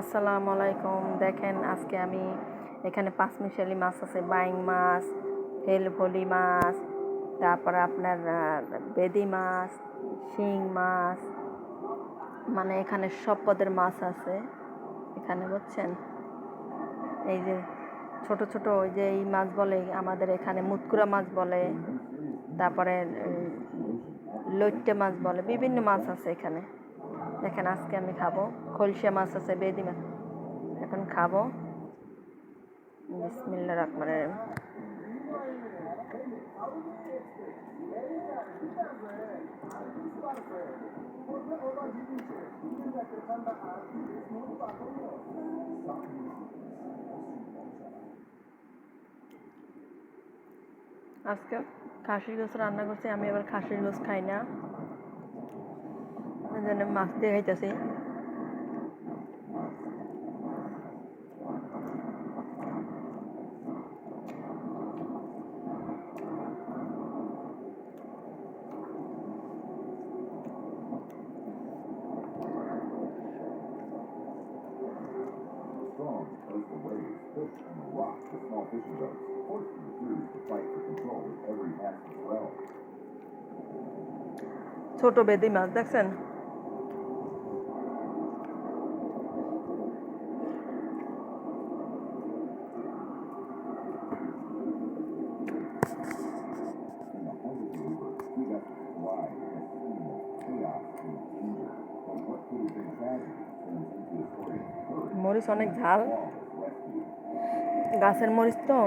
আসসালামু আলাইকুম। দেখেন, আজকে আমি এখানে পাঁচমিশালি মাছ আছে। বাইং মাছ, হেলভলি মাছ, তারপরে আপনার বেদি মাছ, শিং মাছ মানে এখানে সব পদের মাছ আছে। এখানে বুঝছেন? এই যে ছোট ছোট, ওই যে এই মাছ বলে, আমাদের এখানে মুতকুরা মাছ বলে, তারপরে লইট্টে মাছ বলে, বিভিন্ন মাছ আছে এখানে। দেখেন, আজকে আমি খাব। খলসা মাছ আছে বেদি মাছ এখন খাব। বিসমিল্লা রহমানের আজকে খাসির গোস রান্না করছি, আমি আবার খাসির গোস খাই না। জন্য মাছ দিয়ে খাইতেছি। Fish the small fishing boats, forcing the crews to fight for control of every active well. ছোট বেদি মাছ দেখছেন মরিচ অনেক ঝাল. গাছের মরিচ তো।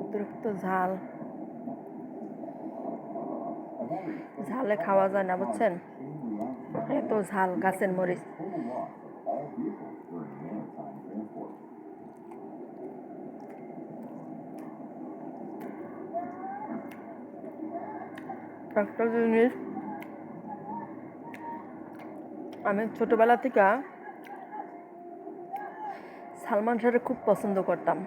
অতিরিক্ত ঝাল। ঝালে খাওয়া যায় না, বুঝছেন? এত ঝাল গাছের মরিচ. একটা জিনিস, আমি ছোটবেলা থেকে সালমান শাহরে খুব পছন্দ করতাম।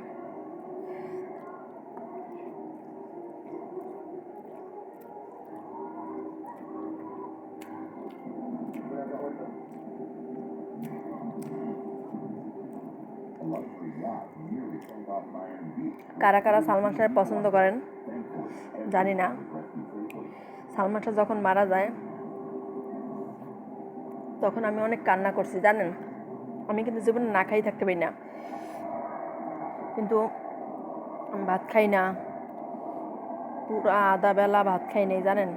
কারা কারা সালমান শাহ পছন্দ করেন? জানি না। সালমান শাহ যখন মারা যায়, তখন আমি অনেক কান্না করছি, জানেন? আমি কিন্তু জীবনে না খাই থাকতে পারি না। কিন্তু ভাত খাই না। পুরো আধা বেলা ভাত খাই নেই, জানেন?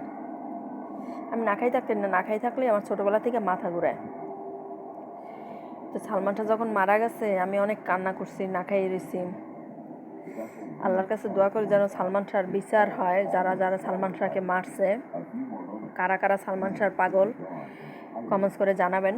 আমি না খাই থাকতেন না না খাই থাকলে আমার ছোটোবেলা থেকে মাথা ঘুরায় তো সালমান শাহ যখন মারা গেছে, আমি অনেক কান্না করছি, না খাই রয়েছি আল্লাহর কাছে দোয়া করি যেন সালমান শাহর বিচার হয়, যারা যারা সালমান শাহকে মারছে। কারা কারা সালমান শাহর পাগল কমেন্টস করে জানাবেন।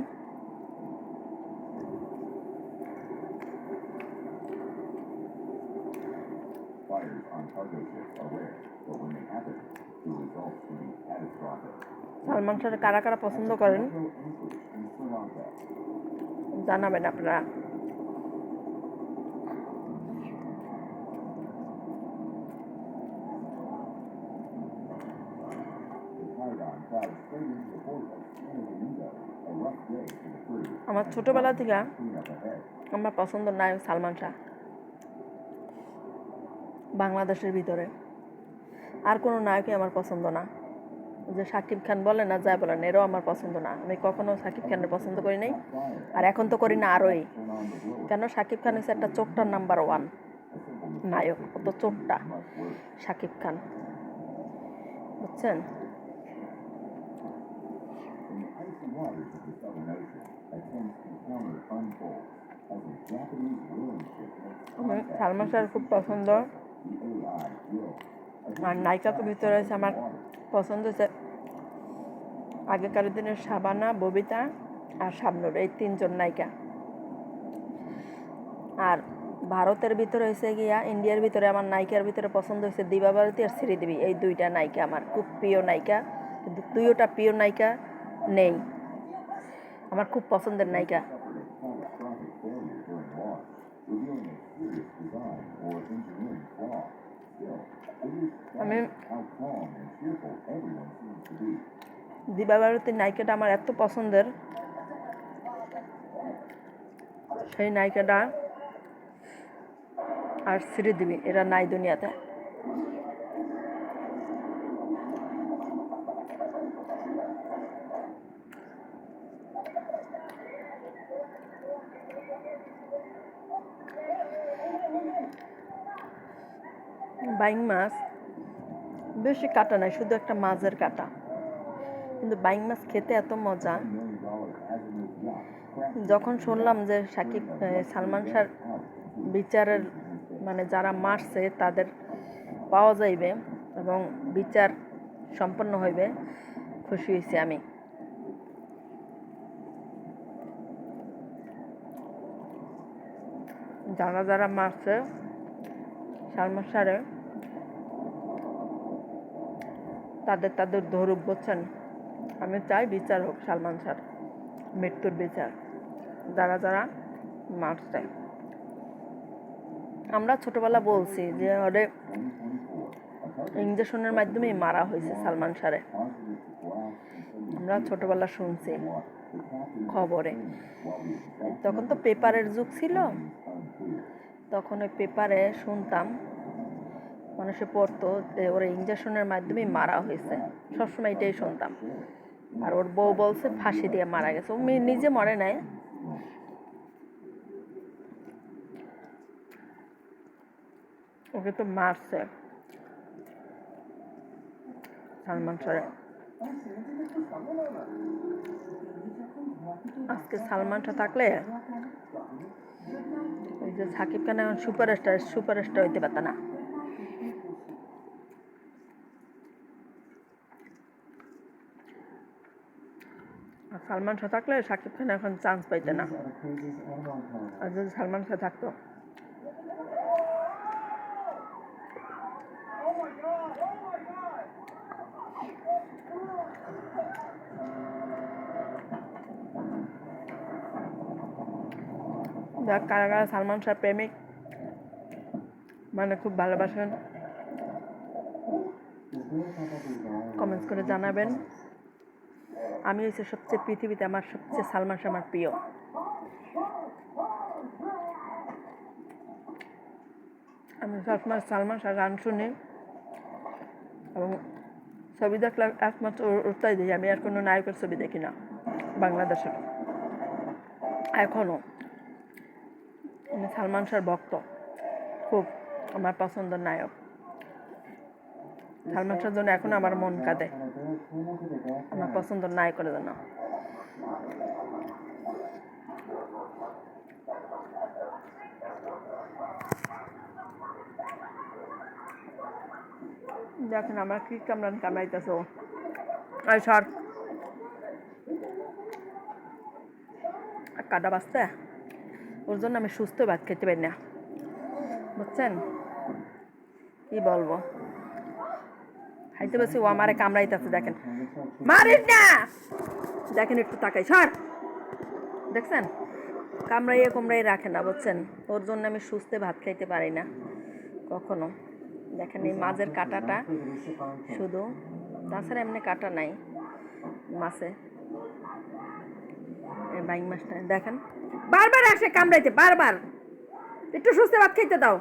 সালমান খানের কারা কারা পছন্দ করেন? জানাবেন আপনারা। আমার ছোটবেলা থেকে আমার পছন্দ নায়ক সালমান শাহ। বাংলাদেশের ভিতরে। আর কোনো নায়কই আমার পছন্দ না। যে সাকিব খান বলে না যাই বলেন, এরও আমার পছন্দ না। আমি কখনো সাকিব খানের পছন্দ করি নাই। আর এখন তো করি না আরোই. কেন? সাকিব খান হচ্ছে একটা চোখটার নাম্বার ওয়ান নায়ক। অত চোখটা. সাকিব খান। বুঝছেন? সালমান শাহর খুব পছন্দ। আর নায়িকাকে ভিতরে আছে আমার পছন্দ হচ্ছে আগেকার দিনের শাবানা ববিতা আর শাবনুর, এই তিনজন নায়িকা। আর ভারতের ভিতরে হয়েছে গিয়া, ইন্ডিয়ার ভিতরে আমার নায়িকার ভিতরে পছন্দ হয়েছে দিবা ভারতী আর শ্রীদেবী, এই দুইটা নায়িকা আমার। খুব প্রিয় নায়িকা দুইটা প্রিয় নায়িকা নেই। আমার খুব পছন্দের নায়িকা। দিবাবারতীর নায়িকাটা আমার এত পছন্দের। সেই নায়িকাটা আর শ্রীদেবী এরা নাই দুনিয়াতে। বাইং মাছ। বেশি কাটা নাই, শুধু একটা মাছের কাটা। কিন্তু বাইং মাছ খেতে এত মজা। যখন শুনলাম যে সাকিব সালমান শাহর বিচারের মানে যারা মারছে, তাদের পাওয়া যাইবে এবং বিচার সম্পন্ন হইবে, খুশি হয়েছি আমি। যারা যারা মারছে, সালমান শাহরে তাদের তাদের ধরুক বুঝছেন। আমি চাই বিচার হোক সালমান শাহর মৃত্যুর বিচার। যারা যারা মারছে। আমরা ছোটবেলা বলছি যে ওরে ইঞ্জেকশনের মাধ্যমেই মারা হয়েছে সালমান শাহরে আমরা ছোটবেলা শুনছি খবরে। তখন তো পেপারের যুগ ছিল। তখন ওই পেপারে শুনতাম মানুষে পড়তো, যে ওরা ইঞ্জেকশনের মাধ্যমেই মারা হয়েছে। সবসময় এটাই শুনতাম। আর ওর বউ বলছে, ফাঁসি দিয়ে মারা গেছে। ও মেয়ে নিজে মরে নাই। ওকে তো মারছে। সালমান শাহ আজকে সালমান শাহ থাকলে ওই যে সাকিব খান এখন সুপারস্টার সুপারস্টার হইতে পারত না আর সালমান শাহ থাকলে সাকিব খান এখন চান্স পাইতে না। আর যদি সালমান শাহ থাকতো। দেখ কারা কারা সালমান শাহ প্রেমিক। মানে খুব ভালোবাসেন। কমেন্টস করে জানাবেন। আমি হচ্ছে সবচেয়ে পৃথিবীতে আমার সবচেয়ে সালমান শাহ আমার প্রিয়। আমি সবসময় সালমান শাহ গান শুনি এবং ছবি দেখলে একমাত্র ওর- ওরটাই দেখি। আমি আর কোনো নায়কের ছবি দেখি না, বাংলাদেশের। এখনও আমি সালমান শাহর ভক্ত, খুব আমার পছন্দের নায়ক। সালমান শাহর জন্য এখন আমার মন কাঁদে। আমার পছন্দের নায়কের জন্য। দেখেন আমার কি কামরান কামাইতেছ। আই সর। কাটা বাঁচতে? ওর জন্য আমি সুস্থ ভাত খেতে পারি না। বুঝছেন? কি বলব? খাইতে বসে ও আমারে কামড়াইতেছে, দেখেন। মারিস না! দেখেন, একটু তাকাই, সর! দেখছেন? কামড়াইয়ে কুমড়াই রাখে না, বুঝছেন? ওর জন্য আমি সুস্থে ভাত খাইতে পারি না, কখনো। দেখেন, এই মাছের কাঁটাটা শুধু, তাছাড়া এমনি কাটা নাই, মাছে। বাইং মাছটা, দেখেন। বারবার আসে কামড়াইতে, বারবার। একটু সুস্থে ভাত খাইতে দাও।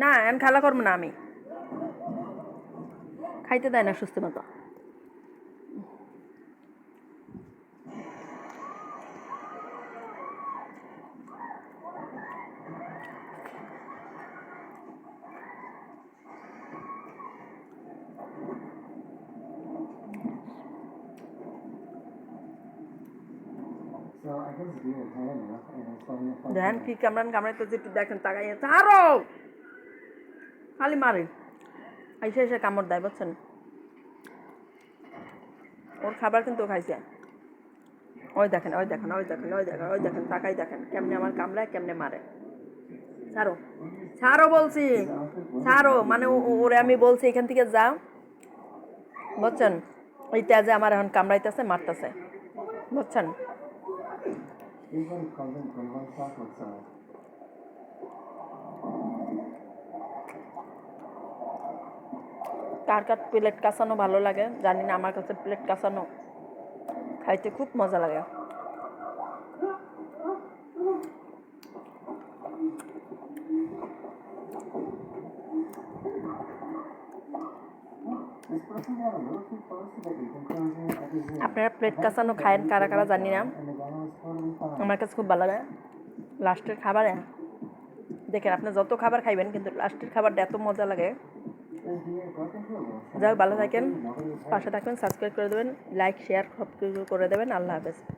না, এখন খেলা করব না আমি। খাইতে দেয় না সুস্থ মতো। দেখেন কি কামড়ান কামড়াইতে একটু দেখেন তাকাইয়ে ছাড়ো খালি মারে আইসে এসে কামড় দেয় বুঝছেন ওর খাবার কিন্তু খাইছে। ওই দেখেন ওই দেখেন ওই দেখেন ওই দেখেন ওই দেখেন, তাকাই দেখেন, কেমনে আমার কামড়ায়, কেমনে মারে। ছাড়ো ছাড়ো বলছি, ছাড়ো মানে ওরে আমি বলছি, এখান থেকে যাও। বুঝছেন? ওই তেজে আমার এখন কামড়াইতেছে, মারতেছে। বুঝছেন? কার কার প্লেট কাঁচানো ভালো লাগে, জানি না আমার কাছে প্লেট কাঁচানো খাইতে খুব মজা লাগে. আপনারা প্লেট কাঁচানো খায়েন কারা কারা জানি না. আমার কাছে খুব ভালো লাগে লাস্টের খাবারে দেখেন, আপনি যত খাবার খাইবেন, কিন্তু লাস্টের খাবারটা এত মজা লাগে হোক ভালো থাকেন. পাশে থাকবেন সাবস্ক্রাইব করে দেবেন লাইক শেয়ার সব কিছু করে দেবেন, আল্লাহ হাফেজ